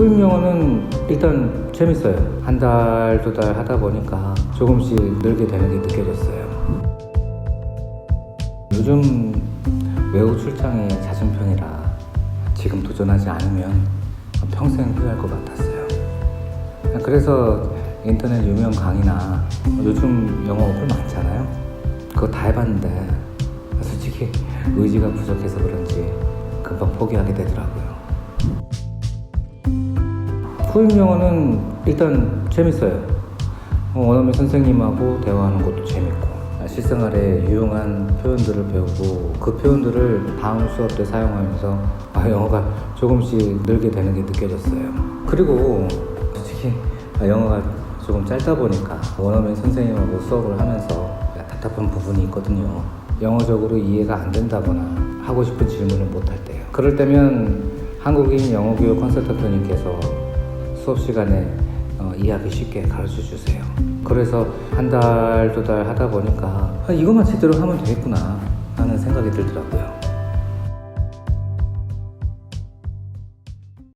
토익 영어는 일단 재밌어요. 한 달, 두 달 하다 보니까 조금씩 늘게 되는 게 느껴졌어요. 요즘 외국 출장이 잦은 편이라 지금 도전하지 않으면 평생 후회할 것 같았어요. 그래서 인터넷 유명 강의나 요즘 영어 어플 많잖아요. 그거 다 해봤는데 솔직히 의지가 부족해서 그런지 금방 포기하게 되더라고요. 토익 영어는 일단 재밌어요. 어, 원어민 선생님하고 대화하는 것도 재밌고 아, 실생활에 유용한 표현들을 배우고 그 표현들을 다음 수업 때 사용하면서 아, 영어가 조금씩 늘게 되는 게 느껴졌어요. 그리고 솔직히 아, 영어가 조금 짧다 보니까 원어민 선생님하고 수업을 하면서 답답한 부분이 있거든요. 영어적으로 이해가 안 된다거나 하고 싶은 질문을 못 할 때요. 그럴 때면 한국인 영어교육 컨설턴트님께서 수업 시간에 어, 이해하기 쉽게 가르쳐 주세요. 그래서 한 달, 두 달 하다 보니까 아, 이것만 제대로 하면 되겠구나 하는 생각이 들더라고요.